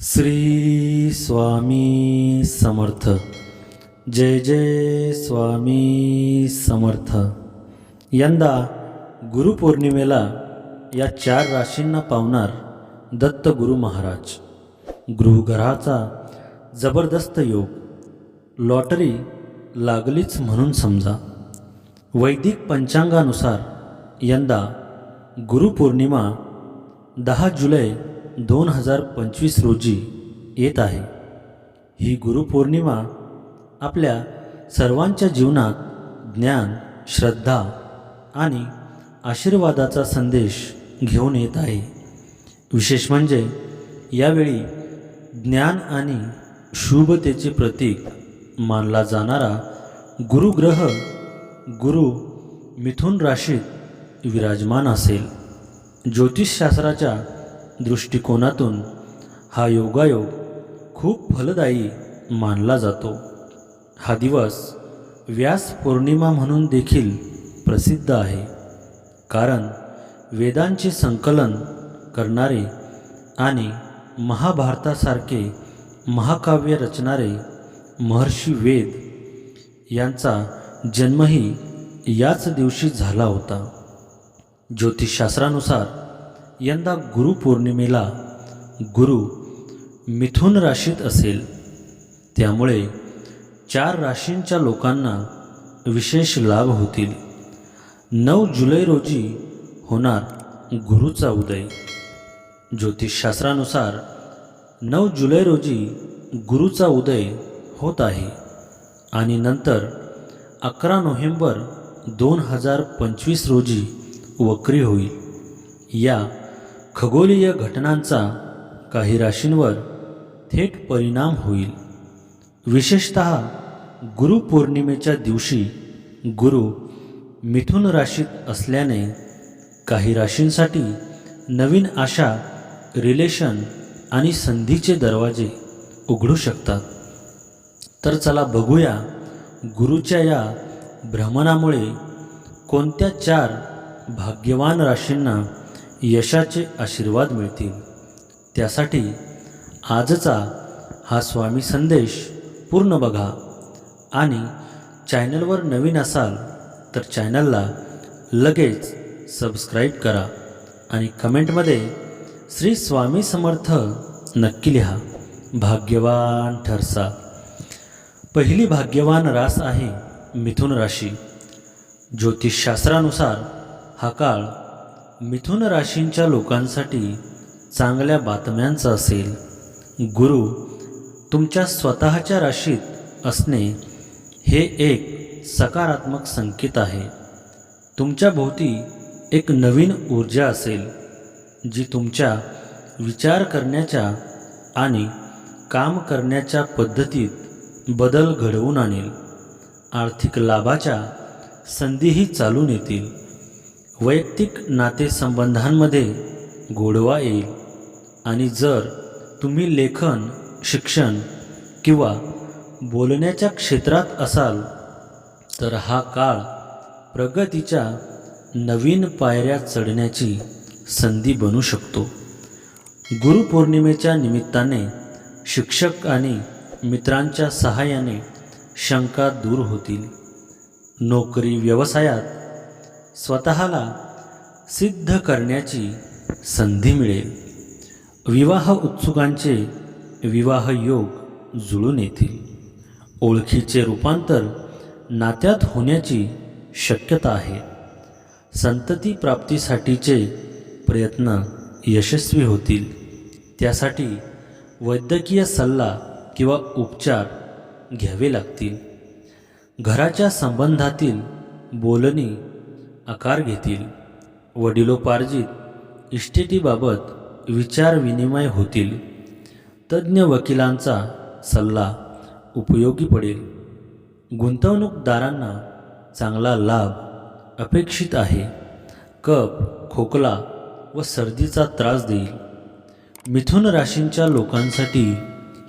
श्री स्वामी समर्थ. जय जय स्वामी समर्थ. यंदा गुरुपौर्णिमेला या चार राशींना पावणार दत्त गुरु महाराज. गृहघराचा जबरदस्त योग. लॉटरी लागलीच म्हणून समजा. वैदिक पंचांगानुसार यंदा गुरुपौर्णिमा दहा जुलै दोन हजार पंचवीस रोजी येत आहे. ही गुरुपौर्णिमा आपल्या सर्वांच्या जीवनात ज्ञान श्रद्धा आणि आशीर्वादाचा संदेश घेऊन येत आहे. विशेष म्हणजे यावेळी ज्ञान आणि शुभतेचे प्रतीक मानला जाणारा गुरुग्रह गुरु मिथुन राशीत विराजमान असेल. ज्योतिषशास्त्राच्या दृष्टिकोनातून हा योगायोग खूप फलदायी मानला जातो. हा दिवस व्यास पौर्णिमा म्हणून देखील प्रसिद्ध आहे. कारण वेदांचे संकलन करणारे आणि महाभारतासारखे महाकाव्य रचणारे महर्षी वेद यांचा जन्मही याच दिवशी झाला होता. ज्योतिषशास्त्रानुसार यंदा गुरुपौर्णिमेला गुरु मिथुन राशीत असेल. त्यामुळे चार राशींच्या लोकांना विशेष लाभ होतील. नऊ जुलै रोजी होणार गुरुचा उदय. ज्योतिषशास्त्रानुसार नऊ जुलै रोजी गुरुचा उदय होत आहे आणि नंतर अकरा नोव्हेंबर दोन हजार पंचवीस रोजी वक्री होईल. या खगोलीय घटनांचा काही राशींवर थेट परिणाम होईल. विशेषत गुरुपौर्णिमेच्या दिवशी गुरु मिथुन राशीत असल्याने काही राशींसाठी नवीन आशा रिलेशन आणि संधीचे दरवाजे उघडू शकतात. तर चला बघूया गुरुच्या या भ्रमणामुळे कोणत्या चार भाग्यवान राशींना यशाचे आशीर्वाद मिळतील. त्यासाठी आजचा हा स्वामी संदेश पूर्ण बघा आणि चॅनलवर नवीन असाल तर चॅनलला लगेच सबस्क्राईब करा आणि कमेंटमध्ये श्री स्वामी समर्थ नक्की लिहा. भाग्यवान ठरसा. पहिली भाग्यवान रास आहे मिथुन राशी. ज्योतिषशास्त्रानुसार हा काळ मिथुन राशींच्या लोकांसाठी चांगल्या बातम्यांचा असेल. गुरु तुमच्या स्वतःच्या राशीत असणे हे एक सकारात्मक संकेत आहे. तुमच्या भोवती एक नवीन ऊर्जा असेल जी तुमच्या विचार करण्याच्या आणि काम करण्याच्या पद्धतीत बदल घडवून आणेल. आर्थिक लाभाच्या संधीही चालून येतील. वैयक्तिक नातेसंबंधांमध्ये गोडवा येईल. आणि जर तुम्ही लेखन शिक्षण किंवा बोलण्याच्या क्षेत्रात असाल तर हा काळ प्रगतीच्या नवीन पायऱ्या चढण्याची संधी बनू शकतो. गुरुपौर्णिमेच्या निमित्ताने शिक्षक आणि मित्रांच्या सहाय्याने शंका दूर होतील. नोकरी व्यवसायात स्वतःला सिद्ध करण्याची संधी मिळेल. विवाह उत्सुकांचे विवाह योग जुळून येतील. ओळखीचे रूपांतर नात्यात होण्याची शक्यता आहे. संतती प्राप्तीसाठीचे प्रयत्न यशस्वी होतील. त्यासाठी वैद्यकीय सल्ला किंवा उपचार घ्यावे लागतील. घराच्या संबंधातील बोलणी आकार घेतील. वडिलोपार्जित इस्टेटीबाबत विचारविनिमय होतील. तज्ज्ञ वकिलांचा सल्ला उपयोगी पडेल. गुंतवणूकदारांना चांगला लाभ अपेक्षित आहे. कप खोकला व सर्दीचा त्रास देईल. मिथुन राशींच्या लोकांसाठी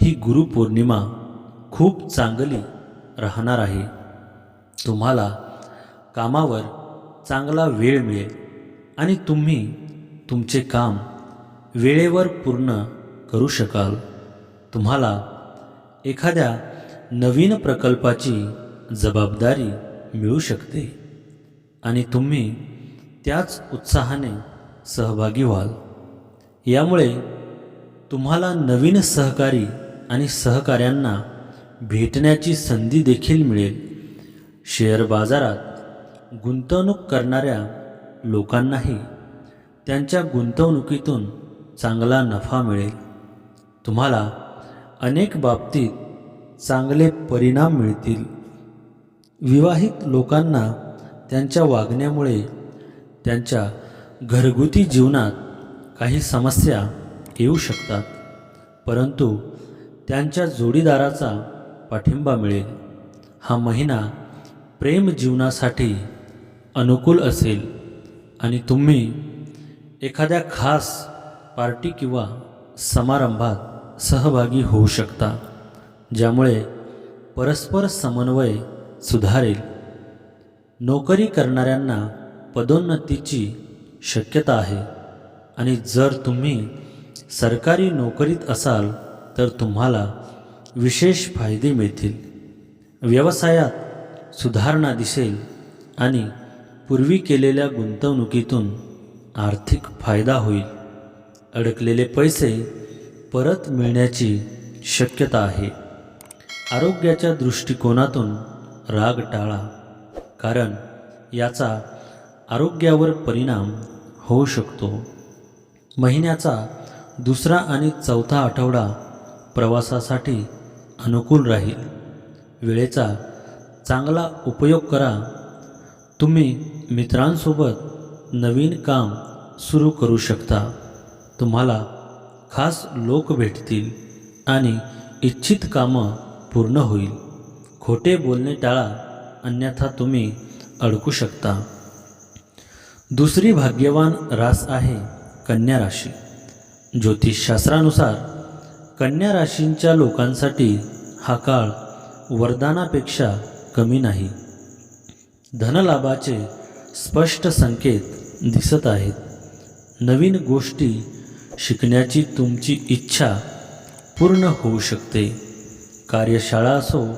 ही गुरुपौर्णिमा खूप चांगली राहणार आहे. तुम्हाला कामावर चांगला वेळ मिळेल. आणि तुम्ही तुमचे काम वेळेवर पूर्ण करू शकाल. तुम्हाला एखाद्या नवीन प्रकल्पाची जबाबदारी मिळू शकते. आणि तुम्ही त्याच उत्साहाने सहभागी व्हाल. यामुळे तुम्हाला नवीन सहकारी आणि सहकाऱ्यांना भेटण्याची संधी देखील मिळेल. शेअर बाजारात गुंतवणूक करणाऱ्या लोकांनाही त्यांच्या गुंतवणुकीतून चांगला नफा मिळेल. तुम्हाला अनेक बाबतीत चांगले परिणाम मिळतील. विवाहित लोकांना त्यांच्या वागण्यामुळे त्यांच्या घरगुती जीवनात काही समस्या येऊ शकतात परंतु त्यांच्या जोडीदाराचा पाठिंबा मिळेल. हा महिना प्रेम जीवनासाठी अनुकूल असेल आणि तुम्ही एखाद्या खास पार्टी किंवा समारंभात सहभागी होऊ शकता ज्यामुळे परस्पर समन्वय सुधारेल. नोकरी करणाऱ्यांना पदोन्नतीची शक्यता आहे आणि जर तुम्ही सरकारी नोकरीत असाल तर तुम्हाला विशेष फायदे मिळतील. व्यवसायात सुधारणा दिसेल आणि पूर्वी केलेल्या गुंतवणुकीतून आर्थिक फायदा होईल. अडकलेले पैसे परत मिळण्याची शक्यता आहे. आरोग्याच्या दृष्टिकोनातून राग टाळा कारण याचा आरोग्यावर परिणाम होऊ शकतो. महिन्याचा दुसरा आणि चौथा आठवडा प्रवासासाठी अनुकूल राहील. वेळेचा चांगला उपयोग करा. तुम्ही मित्रांसोबत नवीन काम सुरू करू शकता. तुम्हाला खास लोक भेटतील आणि इच्छित कामं पूर्ण होईल. खोटे बोलणे टाळा अन्यथा तुम्ही अडकू शकता. दुसरी भाग्यवान रास आहे कन्या राशी. ज्योतिषशास्त्रानुसार कन्या राशींच्या लोकांसाठी हा काळ वरदानापेक्षा कमी नाही. धनलाभाचे स्पष्ट संकेत दिसत आहेत. नवीन गोष्टी शिकण्याची तुमची इच्छा पूर्ण होऊ शकते. कार्यशाळा असो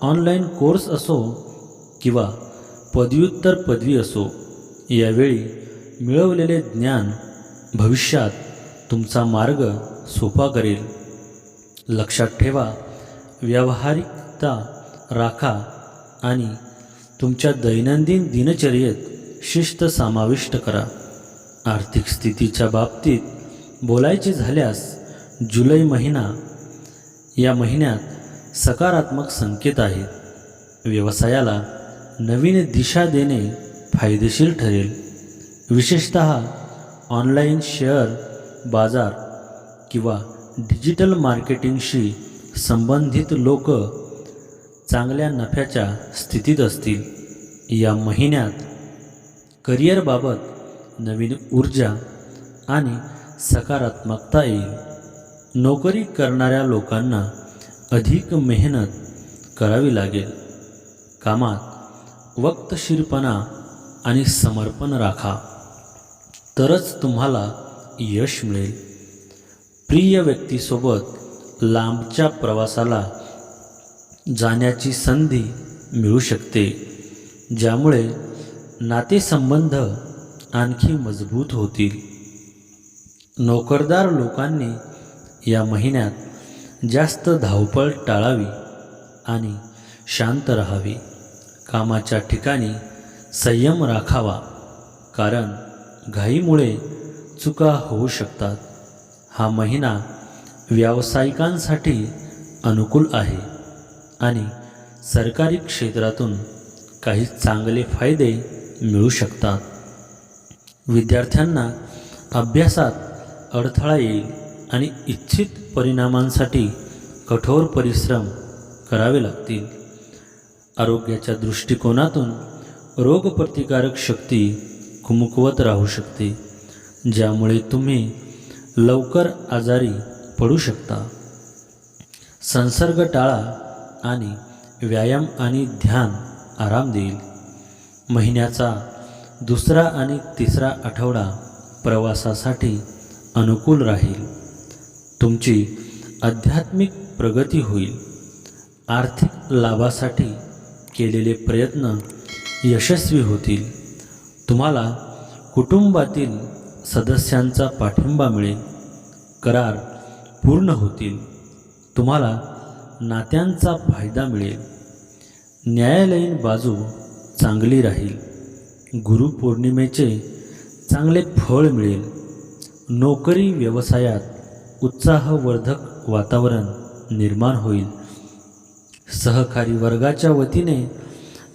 ऑनलाईन कोर्स असो किंवा पदव्युत्तर पदवी असो यावेळी मिळवलेले ज्ञान भविष्यात तुमचा मार्ग सोपा करेल. लक्षात ठेवा व्यावहारिकता राखा आणि तुमच्या दैनंदिन दिनचर्येत शिस्त समाविष्ट करा. आर्थिक स्थितीच्या बाबतीत बोलायचे झाल्यास जुलै महिना या महिन्यात सकारात्मक संकेत आहेत. व्यवसायाला नवीन दिशा देणे फायदेशीर ठरेल. विशेषत ऑनलाईन शेअर बाजार किंवा डिजिटल मार्केटिंगशी संबंधित लोक चांगल्या नफ्याच्या स्थितीत असतील. या महिन्यात करिअरबाबत नवीन ऊर्जा आणि सकारात्मकता येईल. नोकरी करणाऱ्या लोकांना अधिक मेहनत करावी लागेल. कामात वक्तशीरपणा आणि समर्पण राखा. तरच तुम्हाला यश मिळेल. प्रिय व्यक्तीसोबत लांबच्या प्रवासाला जाण्याची संधी मिळू शकते ज्यामुळे नातेसंबंध आणखी मजबूत होतील. नोकरदार लोकांनी या महिन्यात जास्त धावपळ टाळावी आणि शांत राहावी. कामाच्या ठिकाणी संयम राखावा कारण घाईमुळे चुका होऊ शकतात. हा महिना व्यावसायिकांसाठी अनुकूल आहे आणि सरकारी क्षेत्रातून काही चांगले फायदे मिळू शकतात. विद्यार्थ्यांना अभ्यासात अडथळा येईल आणि इच्छित परिणामांसाठी कठोर परिश्रम करावे लागतील. आरोग्याच्या दृष्टिकोनातून रोगप्रतिकारक शक्ती कुमुकवत राहू शकते ज्यामुळे तुम्ही लवकर आजारी पडू शकता. संसर्ग टाळा आणि व्यायाम आणि ध्यान आराम देईल. महिन्याचा दुसरा आणि तिसरा आठवडा प्रवासासाठी अनुकूल राहील. तुमची आध्यात्मिक प्रगती होईल. आर्थिक लाभासाठी केलेले प्रयत्न यशस्वी होतील. तुम्हाला कुटुंबातील सदस्यांचा पाठिंबा मिळेल. करार पूर्ण होतील. तुम्हाला नात्यांचा फायदा मिळेल. न्यायालयीन बाजू चांगली राहील. गुरुपौर्णिमेचे चांगले फळ मिळेल. नोकरी व्यवसायात उत्साहवर्धक वातावरण निर्माण होईल. सहकारी वर्गाच्या वतीने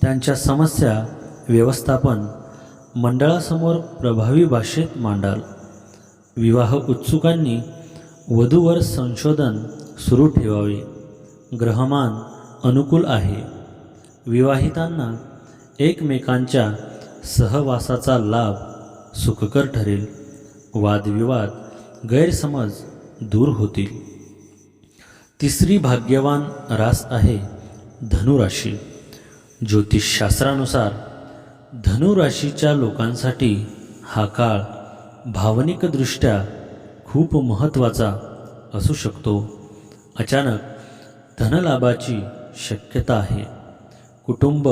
त्यांच्या समस्या व्यवस्थापन मंडळासमोर प्रभावी भाषेत मांडाल. विवाह उत्सुकांनी वधूवर संशोधन सुरू ठेवावे. ग्रहमान अनुकूल आहे. विवाहितांना एकमेकांच्या सहवासाचा लाभ सुखकर ठरेल. वादविवाद गैरसमज दूर होतील. तिसरी भाग्यवान रास आहे धनुराशी. ज्योतिषशास्त्रानुसार धनुराशीच्या लोकांसाठी हा काळ भावनिकदृष्ट्या खूप महत्त्वाचा असू शकतो. अचानक धनलाभाची शक्यता आहे. कुटुंब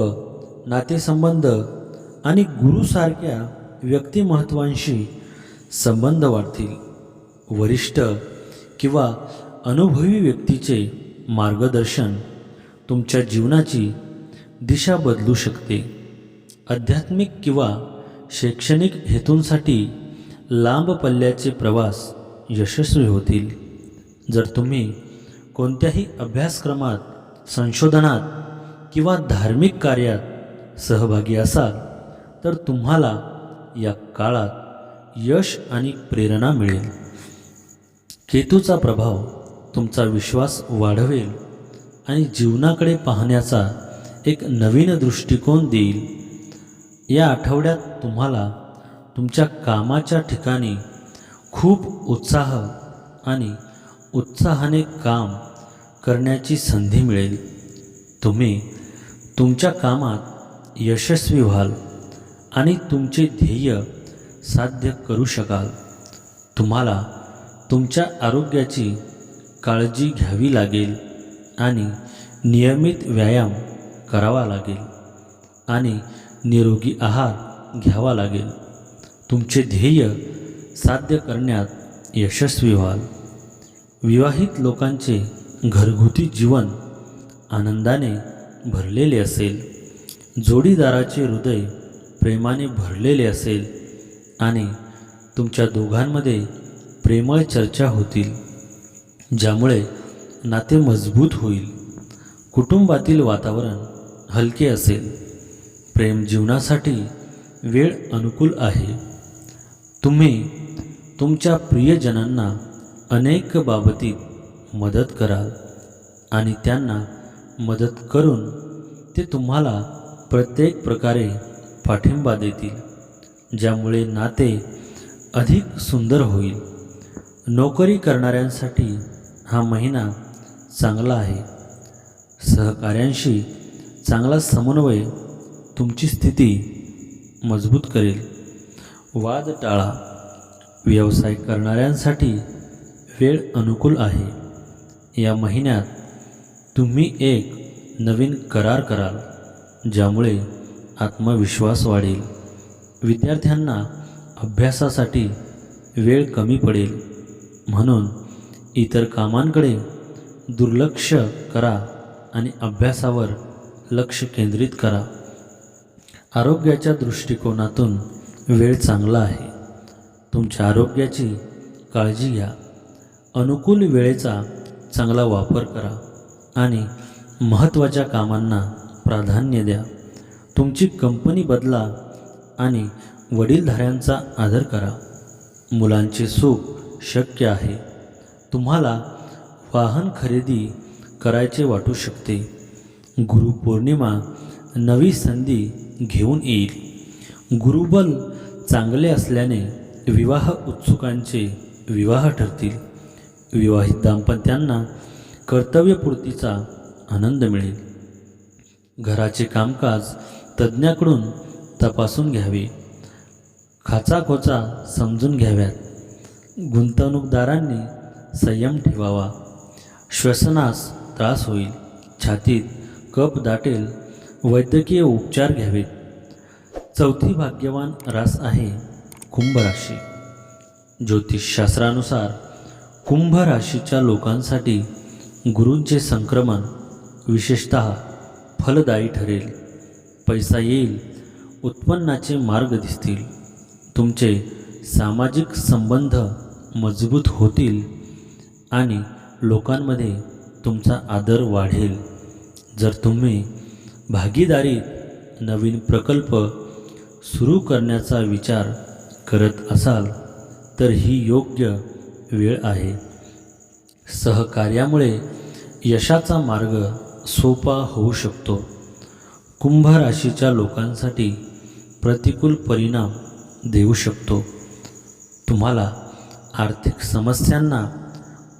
नातेसंबंध आणि गुरुसारख्या व्यक्तिमत्वांशी संबंध वाढतील. वरिष्ठ किंवा अनुभवी व्यक्तीचे मार्गदर्शन तुमच्या जीवनाची दिशा बदलू शकते. आध्यात्मिक किंवा शैक्षणिक हेतूंसाठी लांब पल्ल्याचे प्रवास यशस्वी होतील. जर तुम्ही कोणत्याही अभ्यासक्रमात संशोधनात किंवा धार्मिक कार्यात सहभागी असाल तर तुम्हाला या काळात यश आणि प्रेरणा मिळेल. केतूचा प्रभाव तुमचा विश्वास वाढवेल आणि जीवनाकडे पाहण्याचा एक नवीन दृष्टिकोन देईल. या आठवड्यात तुम्हाला तुमच्या कामाच्या ठिकाणी खूप उत्साह आणि उत्साहाने काम करण्याची संधी मिळेल. तुम्ही तुमच्या कामात यशस्वी व्हाल आणि तुमचे ध्येय साध्य करू शकाल. तुम्हाला तुमच्या आरोग्याची काळजी घ्यावी लागेल आणि नियमित व्यायाम करावा लागेल आणि निरोगी आहार घ्यावा लागेल. तुमचे ध्येय साध्य करण्यात यशस्वी व्हाल. विवाहित लोकांचे घरगुती जीवन आनंदाने भरलेले असेल. जोडीदाराचे हृदय प्रेमाने भरलेले असेल आणि तुमच्या दोघांमध्ये प्रेमळ चर्चा होतील ज्यामुळे नाते मजबूत होईल. कुटुंबातील वातावरण हलके असेल. प्रेम जीवनासाठी वेळ अनुकूल आहे. तुम्ही तुमच्या प्रियजनांना अनेक बाबतीत मदत कराल आणि त्यांना मदत करून ते तुम्हाला प्रत्येक प्रकारे पाठिंबा देतील ज्यामुळे नाते अधिक सुंदर होईल. नोकरी करणाऱ्यांसाठी हा महिना चांगला आहे. सहकाऱ्यांशी चांगला समन्वय तुमची स्थिती मजबूत करेल. वाद टाळा. व्यवसाय करणाऱ्यांसाठी वेळ अनुकूल आहे. या महिन्यात तुम्ही एक नवीन करार कराल. ज्यामुळे आत्मविश्वास वाढेल. विद्यार्थ्यांना अभ्यासासाठी वेळ कमी पडेल. म्हणून इतर कामांकडे दुर्लक्ष करा आणि अभ्यासावर लक्ष केंद्रित करा. आरोग्याच्या दृष्टिकोनातून वेळ चांगला आहे. तुमच्या आरोग्याची काळजी घ्या. अनुकूल वेळेचा चांगला वापर करा आणि महत्त्वाच्या कामांना प्राधान्य द्या. तुमची कंपनी बदला आणि वडीलधाऱ्यांचा आदर करा. मुलांचे सुख शक्य आहे. तुम्हाला वाहन खरेदी करायचे वाटू शकते. गुरुपौर्णिमा नवी संधी घेऊन येईल. गुरुबल चांगले असल्याने विवाह उत्सुकांचे विवाह ठरतील. विवाहित दाम्पत्यांना कर्तव्यपूर्तीचा आनंद मिळेल. घराचे कामकाज तज्ज्ञाकडून तपासून घ्यावे. खाचाखोचा समजून घ्याव्यात. गुंतवणूकदारांनी संयम ठेवावा. श्वसनास त्रास होईल. छातीत कप दाटेल. वैद्यकीय उपचार घ्यावेत. चौथी भाग्यवान रास आहे कुंभ राशी. ज्योतिषशास्त्रानुसार कुंभ राशीच्या लोकांसाठी गुरूंचे संक्रमण विशेषत फलदायी ठरेल. पैसा येईल उत्पन्नाचे मार्ग दिसतील. तुमचे सामाजिक संबंध मजबूत होतील आणि लोकांमध्ये तुमचा आदर वाढेल. जर तुम्ही भागीदारीत नवीन प्रकल्प सुरू करण्याचा विचार करत असाल तर ही योग्य वेळ आहे. सहकार्यामुळे यशाचा मार्ग सोपा होऊ शकतो. कुंभ राशीच्या लोकांसाठी प्रतिकूल परिणाम देऊ शकतो. तुम्हाला आर्थिक समस्यांना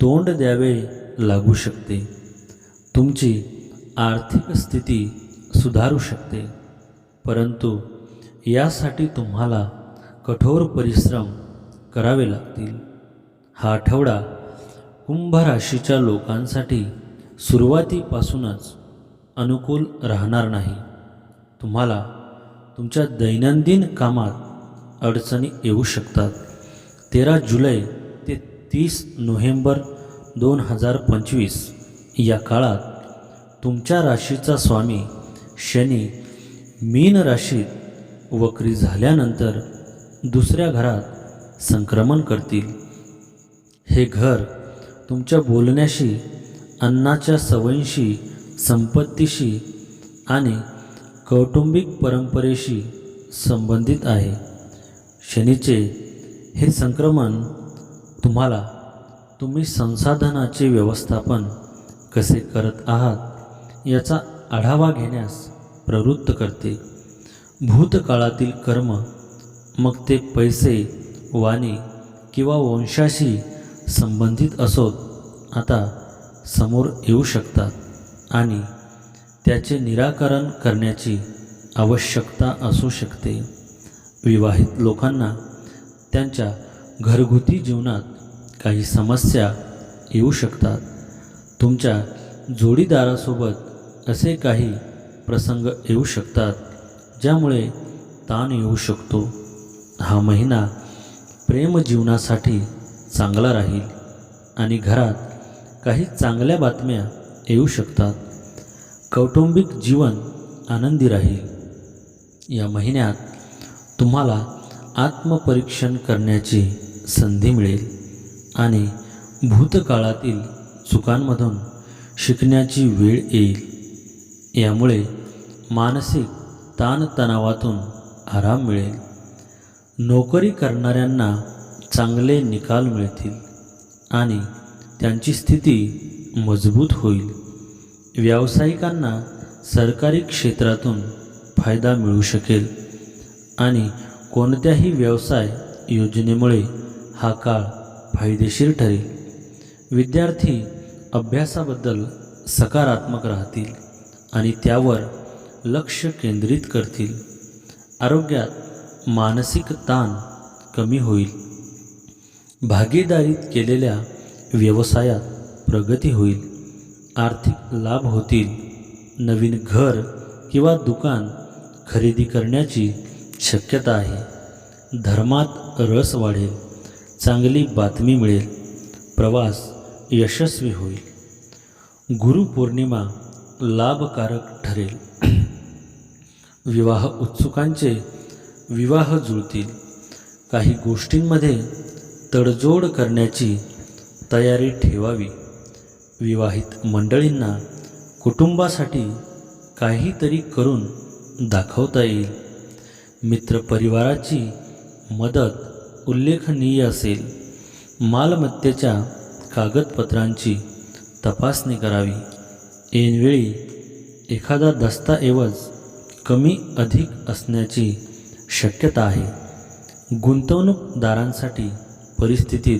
तोंड द्यावे लागू शकते. तुमची आर्थिक स्थिती सुधारू शकते. परंतु यासाठी तुम्हाला कठोर परिश्रम करावे लागतील. हा आठवडा कुंभ राशीच्या लोकांसाठी सुरुवातीपासूनच अनुकूल राहणार नाही. तुम्हाला तुमच्या दैनंदिन कामात अडचणी येऊ शकतात. तेरा जुलै ते तीस नोव्हेंबर दोन हजार पंचवीस या काळात तुमच्या राशीचा स्वामी शनी मीन राशीत वक्री झाल्यानंतर दुसऱ्या घरात संक्रमण करतील. हे घर तुमच्या बोलण्याशी अन्नाच्या सवयींशी संपत्तीशी आणि कौटुंबिक परंपरेशी संबंधित आहे. शनीचे हे संक्रमण तुम्हाला तुम्ही संसाधनाचे व्यवस्थापन कसे करत आहात याचा आढावा घेण्यास प्रवृत्त करते. भूतकाळातील कर्म मग ते पैसे वाणी किंवा वंशाशी संबंधित असोत. आता समोर येऊ शकतात आणि त्याचे निराकरण करण्याची आवश्यकता असू शकते. विवाहित लोकांना त्यांच्या घरगुती जीवनात काही समस्या येऊ शकतात. तुमच्या जोडीदारासोबत असे काही प्रसंग येऊ शकतात ज्यामुळे ताण येऊ शकतो. हा महिना प्रेमजीवनासाठी चांगला राहील आणि घरात काही चांगल्या बातम्या येऊ शकतात. कौटुंबिक जीवन आनंदी राहील. या महिन्यात तुम्हाला आत्मपरीक्षण करण्याची संधी मिळेल आणि भूतकाळातील चुकांमधून शिकण्याची वेळ येईल. यामुळे मानसिक ताणतणावातून आराम मिळेल. नोकरी करणाऱ्यांना चांगले निकाल मिळतील आणि त्यांची स्थिती मजबूत होईल. व्यावसायिकांना सरकारी क्षेत्रातून फायदा मिळू शकेल आणि कोणत्याही व्यवसाय योजनेमुळे हा काळ फायदेशीर ठरेल. विद्यार्थी अभ्यासाबद्दल सकारात्मक राहतील आणि त्यावर लक्ष केंद्रित करतील. आरोग्यात मानसिक ताण कमी होईल. भागीदारीत केलेल्या व्यवसायात प्रगती होईल आर्थिक लाभ होतील नवीन घर किंवा दुकान खरेदी करण्याची शक्यता आहे. धर्मात रस वाढेल चांगली बातमी मिळेल प्रवास यशस्वी होईल. गुरुपौर्णिमा लाभकारक ठरेल. विवाह उत्सुकांचे विवाह जुळतील. काही गोष्टींमध्ये तडजोड करण्याची तयारी ठेवावी. विवाहित मंडळींना कुटुंबासाठी काहीतरी करून दाखवता येईल. मित्रपरिवाराची मदत उल्लेखनीय असेल. मालमत्तेच्या कागदपत्रांची तपासणी करावी. ऐनवेळी एखादा दस्तऐवज कमी अधिक असण्याची शक्यता आहे. गुंतवणूकदारांसाठी परिस्थितीत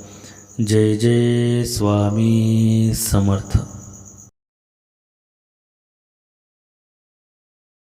जय जय स्वामी समर्थ.